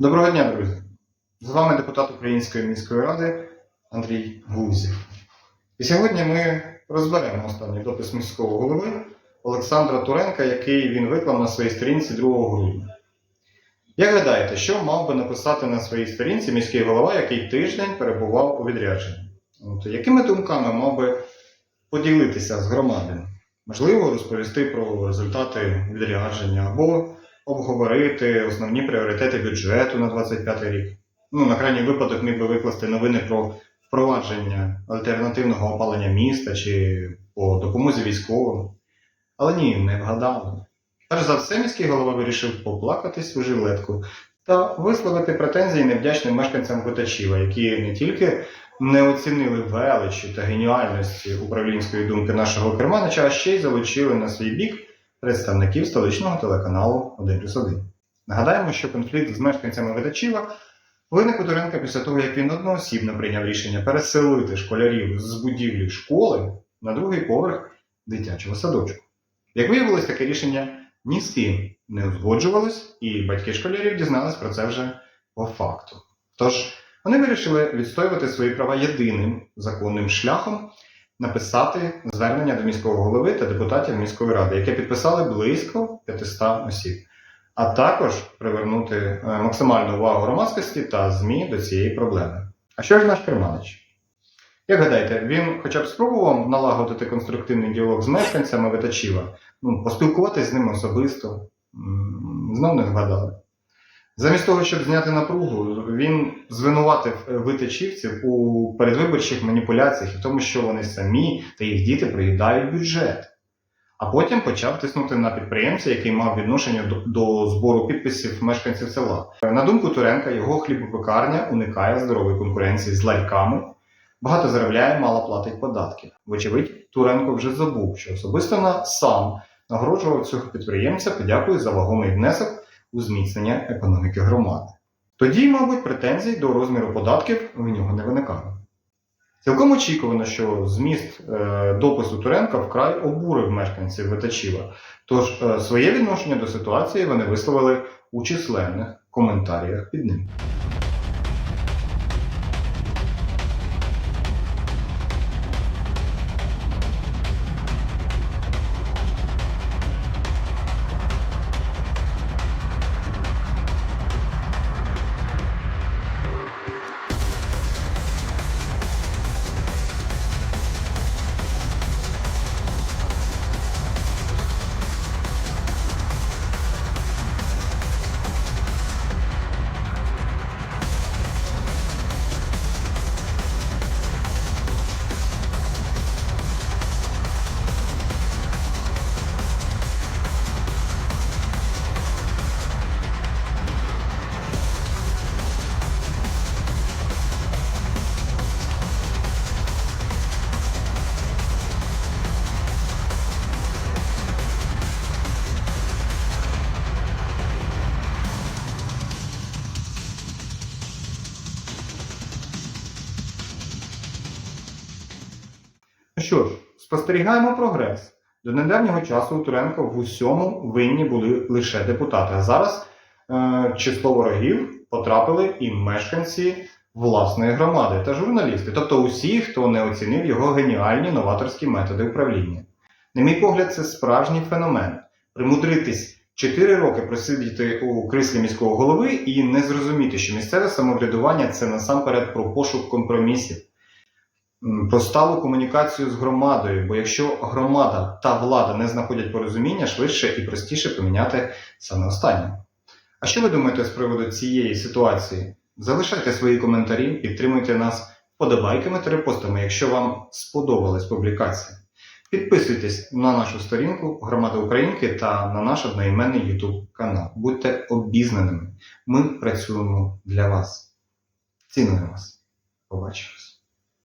Доброго дня, друзі! З вами депутат Української міської ради Андрій Гузів. І сьогодні ми розберемо останній допис міського голови Олександра Туренка, який він виклав на своїй сторінці 2 грудня. Як гадаєте, що мав би написати на своїй сторінці міський голова, який тиждень перебував у відрядженні? От, якими думками мав би поділитися з громадою? Можливо, розповісти про результати відрядження або обговорити основні пріоритети бюджету на 25 рік. Ну, на крайній випадок міг би викласти новини про впровадження альтернативного опалення міста чи по допомозі військовим. Але ні, не вгадали. Перш за все, міський голова вирішив поплакатись у жилетку та висловити претензії невдячним мешканцям Котачіва, які не тільки не оцінили величі та геніальності управлінської думки нашого керманича, а ще й залучили на свій бік представників столичного телеканалу 1 плюс 1. Нагадаємо, що конфлікт з мешканцями Видачіва виник у Туренка після того, як він одноосібно прийняв рішення переселити школярів з будівлі школи на другий поверх дитячого садочку. Як виявилось, таке рішення ні з ким не узгоджувалось, і батьки школярів дізнались про це вже по факту. Тож вони вирішили відстоювати свої права єдиним законним шляхом написати звернення до міського голови та депутатів міської ради, яке підписали близько 500 осіб, а також привернути е, максимальну увагу громадськості та ЗМІ до цієї проблеми. А що ж наш Керманич? Як гадаєте, він хоча б спробував налагодити конструктивний діалог з мешканцями Витачіва, ну, поспілкуватись з ним особисто, знов не згадали. Замість того, щоб зняти напругу, він звинуватив е, витичівців у передвиборчих маніпуляціях і тому, що вони самі та їх діти приїдають бюджет. А потім почав тиснути на підприємця, який мав відношення до, до збору підписів мешканців села. На думку Туренка, його хлібопекарня уникає здорової конкуренції з ларьками, багато заробляє, мало платить податків. Вочевидь, Туренко вже забув, що особисто на сам нагороджував цього підприємця подякою за вагомий внесок у зміцнення економіки громади. Тоді, мабуть, претензій до розміру податків в нього не виникало. Цілком очікувано, що зміст е, допису Туренка вкрай обурив мешканців Витачіва, тож е, своє відношення до ситуації вони висловили у численних коментаріях під ним. Ну що ж, спостерігаємо прогрес. До недавнього часу у Туренко в усьому винні були лише депутати. А зараз е, число ворогів потрапили і мешканці власної громади та журналісти, тобто усі, хто не оцінив його геніальні новаторські методи управління. На мій погляд, це справжній феномен. Примудритись 4 роки просидіти у кріслі міського голови і не зрозуміти, що місцеве самоврядування це насамперед про пошук компромісів м, про сталу комунікацію з громадою, бо якщо громада та влада не знаходять порозуміння, швидше і простіше поміняти саме останнє. А що ви думаєте з приводу цієї ситуації? Залишайте свої коментарі, підтримуйте нас вподобайками та репостами, якщо вам сподобалась публікація. Підписуйтесь на нашу сторінку Громада Українки та на наш одноіменний YouTube канал. Будьте обізнаними. Ми працюємо для вас. Цінуємо вас. Побачимось.